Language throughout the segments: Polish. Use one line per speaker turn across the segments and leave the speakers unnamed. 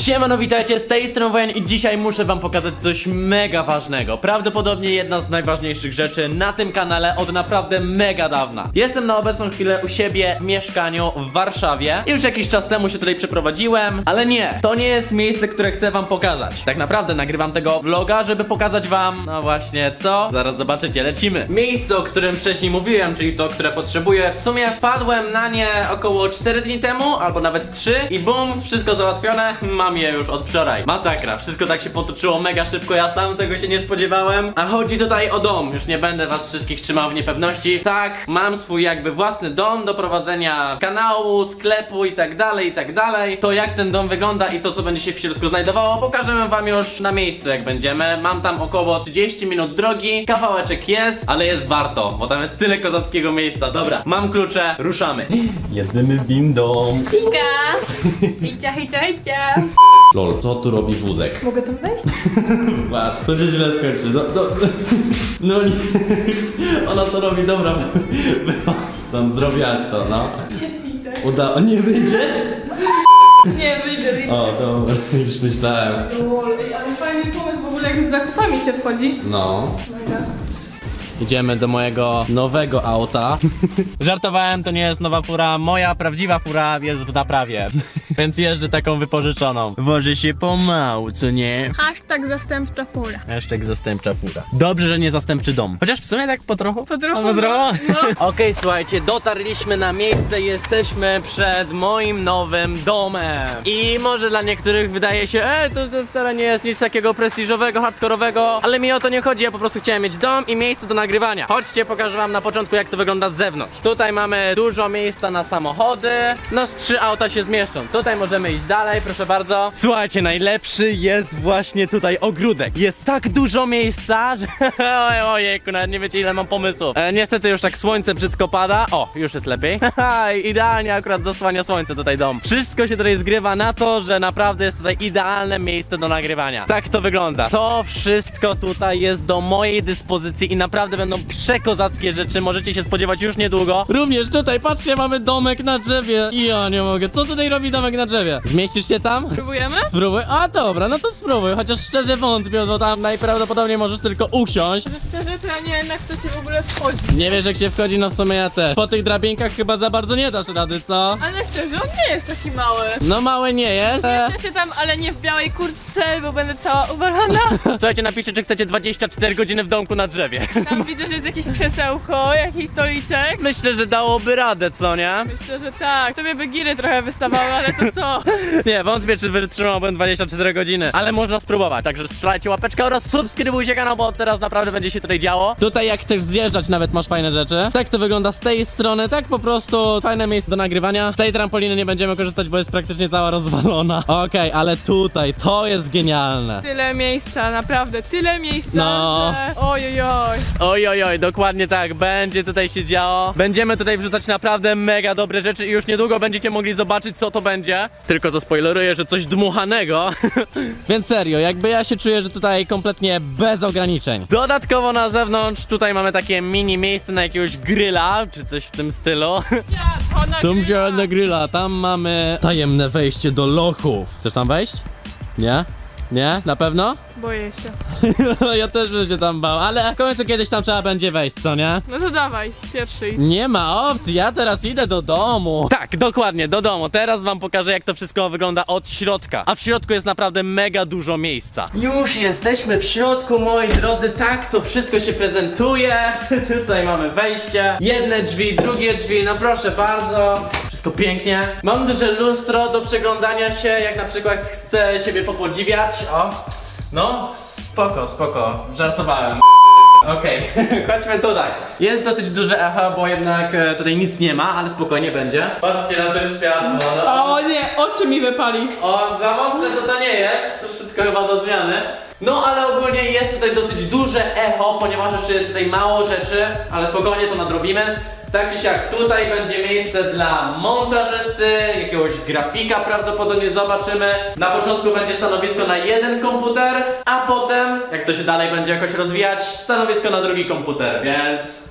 Siemano, witajcie, z tej strony Wojan i dzisiaj muszę wam pokazać coś mega ważnego. Prawdopodobnie jedna z najważniejszych rzeczy na tym kanale od naprawdę mega dawna. Jestem na obecną chwilę u siebie w mieszkaniu w Warszawie. Już jakiś czas temu się tutaj przeprowadziłem, ale nie, to nie jest miejsce, które chcę wam pokazać. Tak naprawdę nagrywam tego vloga, żeby pokazać wam, no właśnie co? Zaraz zobaczycie, lecimy. Miejsce, o którym wcześniej mówiłem, czyli to, które potrzebuję. W sumie wpadłem na nie około 4 dni temu, albo nawet 3 i bum, wszystko załatwione. Mam je już od wczoraj. Masakra, wszystko tak się potoczyło mega szybko, ja sam tego się nie spodziewałem. A chodzi tutaj o dom, już nie będę was wszystkich trzymał w niepewności. Tak, mam swój jakby własny dom do prowadzenia kanału, sklepu i tak dalej, i tak dalej. To jak ten dom wygląda i to co będzie się w środku znajdowało, pokażemy wam już na miejscu jak będziemy. Mam tam około 30 minut drogi, kawałeczek jest, ale jest warto, bo tam jest tyle kozackiego miejsca. Dobra, mam klucze, ruszamy. Jedziemy windą.
Pika! Hejcia, hejcia, hejcia!
Lol, co tu robi wózek?
Mogę tam wejść?
Patrz, to się źle skończy. No, no, no nie. Ona to robi, dobra. Wychodź stąd, zrobiłaś to, no. Uda... O, nie wyjdziesz?
Nie, wyjdę, wyjdę.
O, dobra, już myślałem.
Lol, ej, ale fajny pomysł w ogóle jak z zakupami się wchodzi.
No.
Mega.
Idziemy do mojego nowego auta. Żartowałem, to nie jest nowa fura. Moja prawdziwa fura jest w naprawie. Więc jeżdżę taką wypożyczoną. Woży się pomału, co nie?
Hashtag zastępcza fura.
Hashtag zastępcza fura. Dobrze, że nie zastępczy dom. Chociaż w sumie tak po trochu.
Po trochu,
Po trochu?
no.
Okej, słuchajcie, dotarliśmy na miejsce, jesteśmy przed moim nowym domem. I może dla niektórych wydaje się, e, to, to wcale nie jest nic takiego prestiżowego, hardkorowego, ale mi o to nie chodzi, ja po prostu chciałem mieć dom i miejsce do nagrywania. Chodźcie, pokażę wam na początku, jak to wygląda z zewnątrz. Tutaj mamy dużo miejsca na samochody, no z trzy auta się zmieszczą. Tutaj możemy iść dalej, proszę bardzo. Słuchajcie, najlepszy jest właśnie tutaj ogródek. Jest tak dużo miejsca, że Oj, ojejku, nawet nie wiecie ile mam pomysłów. E, niestety już tak słońce brzydko pada. O, już jest lepiej. Idealnie akurat zasłania słońce tutaj dom. Wszystko się tutaj zgrywa na to, że naprawdę jest tutaj idealne miejsce do nagrywania. Tak to wygląda. To wszystko tutaj jest do mojej dyspozycji i naprawdę będą przekozackie rzeczy. Możecie się spodziewać już niedługo. Również tutaj, patrzcie, mamy domek na drzewie. Ja nie mogę. Co tutaj robi domek na drzewie? Zmieścisz się tam?
Próbujemy?
Spróbuj. A dobra, no to spróbuj. Chociaż szczerze wątpię, bo tam najprawdopodobniej możesz tylko usiąść.
Ale szczerze to ja nie wiem jak to się w ogóle wchodzi.
Nie wiesz jak się wchodzi, no w sumie ja też. Po tych drabinkach chyba za bardzo nie dasz rady, co?
Ale szczerze, on nie jest taki mały.
No małe nie jest. E,
Ja się tam, ale nie w białej kurtce, bo będę cała uwalona.
Słuchajcie, napiszcie, czy chcecie 24 godziny w domku na drzewie.
Tam widzę, że jest jakieś krzesełko, jakiś stoliczek.
Myślę, że dałoby radę, co nie?
Myślę, że tak. Tobie by giry trochę wystawały, ale to co?
Nie, wątpię, czy wytrzymałbym 24 godziny. Ale można spróbować, także strzelajcie łapeczkę oraz subskrybujcie kanał, bo teraz naprawdę będzie się tutaj działo. Tutaj jak chcesz zjeżdżać nawet masz fajne rzeczy. Tak to wygląda z tej strony, tak po prostu fajne miejsce do nagrywania. Z tej trampoliny nie będziemy korzystać, bo jest praktycznie cała rozwalona. Okej, ale tutaj, to jest genialne.
Tyle miejsca, naprawdę, tyle miejsca,
No.
że... Oj, oj, oj.
Oj, oj, oj, dokładnie tak, będzie tutaj się działo. Będziemy tutaj wrzucać naprawdę mega dobre rzeczy i już niedługo będziecie mogli zobaczyć, co to będzie. Tylko zaspoileruję, że coś dmuchanego. Więc serio, jakby ja się czuję, że tutaj kompletnie bez ograniczeń. Dodatkowo na zewnątrz tutaj mamy takie mini miejsce na jakiegoś grilla, czy coś w tym stylu. Tu
grilla.
na grilla, tam mamy tajemne wejście do lochów. Chcesz tam wejść? Nie? Nie? Na pewno?
Boję się.
ja też bym się tam bał, ale w końcu kiedyś tam trzeba będzie wejść, co nie?
No to dawaj, pierwszy idź.
Nie ma opcji, ja teraz idę do domu. Tak, dokładnie, do domu. Teraz wam pokażę, jak to wszystko wygląda od środka. A w środku jest naprawdę mega dużo miejsca. Już jesteśmy w środku, moi drodzy. Tak to wszystko się prezentuje. Tutaj mamy wejście. Jedne drzwi, drugie drzwi. No proszę bardzo. Wszystko pięknie. Mam duże lustro do przeglądania się, jak na przykład chcę siebie popodziwiać. O, no, spoko, spoko. Żartowałem. Okej, chodźmy tutaj. Jest dosyć duże echo, bo jednak e, tutaj nic nie ma, ale spokojnie będzie. Patrzcie na to światło. No.
O nie, oczy mi wypali.
O, za mocne to to nie jest. To wszystko chyba do zmiany. No, ale ogólnie jest tutaj dosyć duże echo, ponieważ jeszcze jest tutaj mało rzeczy, ale spokojnie to nadrobimy. Tak czy siak, tutaj będzie miejsce dla montażysty, jakiegoś grafika prawdopodobnie zobaczymy. Na początku będzie stanowisko na jeden komputer, a potem, jak to się dalej będzie jakoś rozwijać, stanowisko na drugi komputer, więc...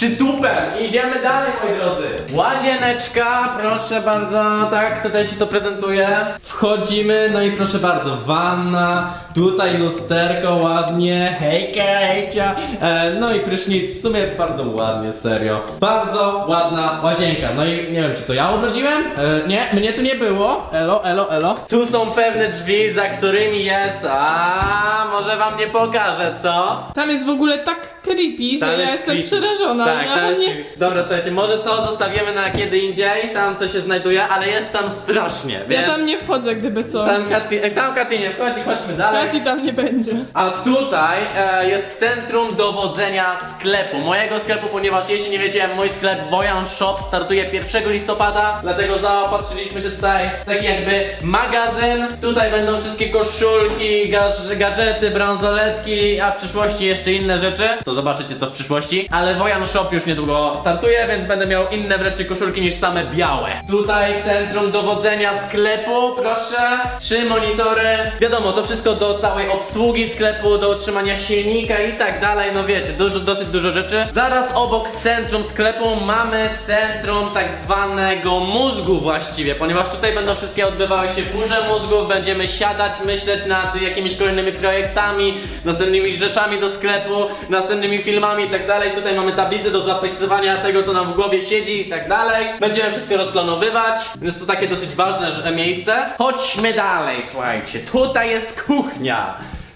przydupem. Idziemy dalej, moi drodzy. Łazieneczka, proszę bardzo, tak, tutaj się to prezentuje. Wchodzimy, no i proszę bardzo, wanna, tutaj lusterko ładnie, hejka, hejka, e, no i prysznic, w sumie bardzo ładnie, serio. Bardzo ładna łazienka, no i nie wiem, czy to ja ubrodziłem? E, nie, mnie tu nie było. Elo, elo, elo. Tu są pewne drzwi, za którymi jest, a może wam nie pokażę, co?
Tam jest w ogóle tak creepy, że
Tam
ja
jest
jestem
creepy.
przerażona.
Tak,
ja
tam jest
nie...
Dobra, słuchajcie, może to zostawimy na kiedy indziej, tam co się znajduje, ale jest tam strasznie,
Ja
więc...
tam nie wchodzę, gdyby co.
Tam Kati, e, tam Kati nie wchodzi, chodźmy dalej.
Kati tam nie będzie.
A tutaj e, jest centrum dowodzenia sklepu. Mojego sklepu, ponieważ jeśli nie wiecie, mój sklep Wojan Shop startuje 1 listopada, dlatego zaopatrzyliśmy się tutaj w taki jakby magazyn. Tutaj będą wszystkie koszulki, gadż- gadżety, bransoletki, a w przyszłości jeszcze inne rzeczy. To zobaczycie co w przyszłości. Ale Wojan Shop już niedługo startuje, więc będę miał inne wreszcie koszulki niż same białe. Tutaj centrum dowodzenia sklepu, proszę. Trzy monitory. Wiadomo, to wszystko do całej obsługi sklepu, do utrzymania silnika i tak dalej. No wiecie, dużo, dosyć dużo rzeczy. Zaraz obok centrum sklepu mamy centrum tak zwanego mózgu właściwie, ponieważ tutaj będą wszystkie odbywały się burze mózgów. Będziemy siadać, myśleć nad jakimiś kolejnymi projektami, następnymi rzeczami do sklepu, następnymi filmami i tak dalej. Tutaj mamy tablicę do zapisywania tego, co nam w głowie siedzi i tak dalej. Będziemy wszystko rozplanowywać, więc to takie dosyć ważne że- miejsce. Chodźmy dalej, słuchajcie. Tutaj jest kuchnia.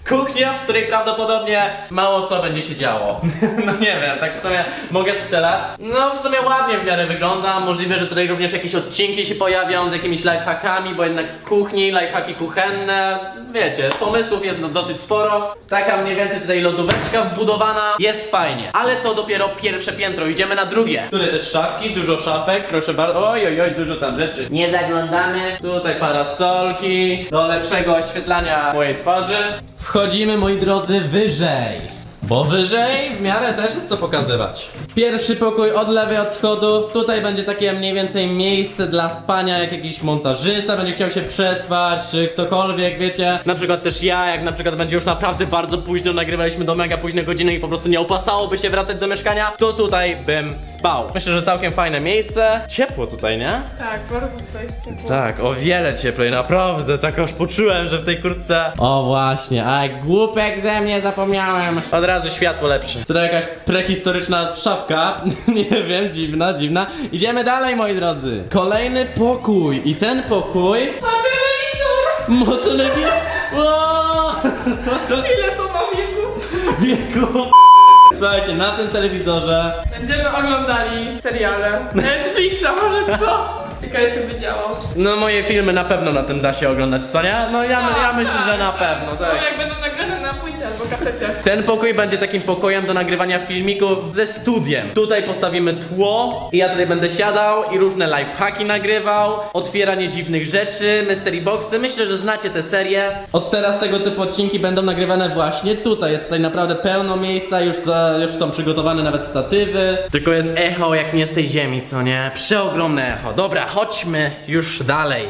Kuchnia, w której prawdopodobnie mało co będzie się działo. No nie wiem, tak w sumie mogę strzelać. No w sumie ładnie w miarę wygląda. Możliwe, że tutaj również jakieś odcinki się pojawią z jakimiś lifehackami, bo jednak w kuchni lifehacki kuchenne. Wiecie, pomysłów jest no dosyć sporo. Taka mniej więcej tutaj lodóweczka wbudowana. Jest fajnie, ale to dopiero pierwsze piętro. Idziemy na drugie. Tutaj też szafki, dużo szafek, proszę bardzo. Oj, oj, oj, dużo tam rzeczy. Nie zaglądamy. Tutaj parasolki do lepszego oświetlania mojej twarzy. Wchodzimy, moi drodzy, wyżej. Bo wyżej w miarę też jest co pokazywać. Pierwszy pokój od lewej od schodów. Tutaj będzie takie mniej więcej miejsce dla spania, jak jakiś montażysta będzie chciał się przespać, czy ktokolwiek, wiecie. Na przykład też ja, jak na przykład będzie już naprawdę bardzo późno, nagrywaliśmy do mega późnej godziny i po prostu nie opłacałoby się wracać do mieszkania, to tutaj bym spał. Myślę, że całkiem fajne miejsce. Ciepło tutaj, nie?
Tak, bardzo tutaj jest ciepło.
Tak, o wiele cieplej, naprawdę, tak aż poczułem, że w tej kurtce... O właśnie, a głupek ze mnie zapomniałem. Od razu światło lepsze. Tutaj jakaś prehistoryczna szafka, nie wiem, dziwna, dziwna. Idziemy dalej, moi drodzy. Kolejny pokój i ten pokój...
A telewizor!
Mo telewizor... Wow!
Ile to ma wieku?
Wieku... Słuchajcie, na tym telewizorze
Będziemy oglądali seriale. Netflixa, może co? Ciekawe, czy by działał.
No moje filmy na pewno na tym da się oglądać, co nie? No ja, ja myślę, że na pewno,
No
tak.
jak będą nagrane kasecie.
Ten pokój będzie takim pokojem do nagrywania filmików ze studiem. Tutaj postawimy tło i ja tutaj będę siadał i różne lifehacki nagrywał, otwieranie dziwnych rzeczy, mystery boxy. Myślę, że znacie tę serię. Od teraz tego typu odcinki będą nagrywane właśnie tutaj. Jest tutaj naprawdę pełno miejsca, już, za, już są przygotowane nawet statywy. Tylko jest echo jak nie z tej ziemi, co nie? Przeogromne echo. Dobra, chodźmy już dalej.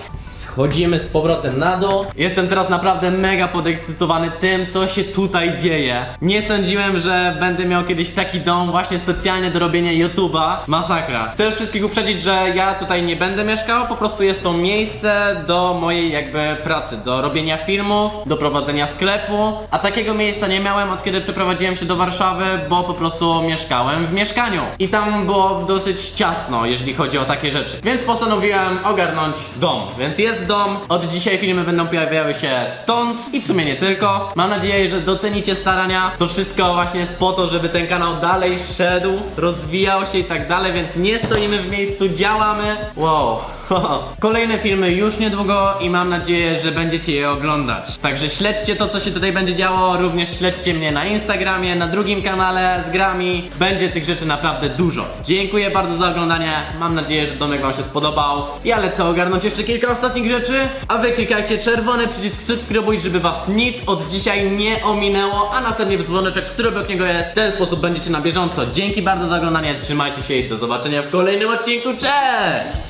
Schodzimy z powrotem na dół. Jestem teraz naprawdę mega podekscytowany tym, co się tutaj dzieje. Nie sądziłem, że będę miał kiedyś taki dom właśnie specjalnie do robienia YouTube'a. Masakra. Chcę wszystkich uprzedzić, że ja tutaj nie będę mieszkał, po prostu jest to miejsce do mojej jakby pracy, do robienia filmów, do prowadzenia sklepu. A takiego miejsca nie miałem od kiedy przeprowadziłem się do Warszawy, bo po prostu mieszkałem w mieszkaniu. I tam było dosyć ciasno, jeżeli chodzi o takie rzeczy. Więc postanowiłem ogarnąć dom. Więc jest dom. Od dzisiaj filmy będą pojawiały się stąd i w sumie nie tylko. Mam nadzieję, że docenicie starania. To wszystko właśnie jest po to, żeby ten kanał dalej szedł, rozwijał się i tak dalej, więc nie stoimy w miejscu, działamy. Wow. Kolejne filmy już niedługo i mam nadzieję, że będziecie je oglądać. Także śledźcie to, co się tutaj będzie działo. Również śledźcie mnie na Instagramie, na drugim kanale z grami. Będzie tych rzeczy naprawdę dużo. Dziękuję bardzo za oglądanie. Mam nadzieję, że domek Wam się spodobał. Ja lecę ogarnąć jeszcze kilka ostatnich rzeczy, a Wy klikajcie czerwony przycisk subskrybuj, żeby Was nic od dzisiaj nie ominęło, a następnie dzwoneczek, który obok niego jest. W ten sposób będziecie na bieżąco. Dzięki bardzo za oglądanie, trzymajcie się i do zobaczenia w kolejnym odcinku. Cześć!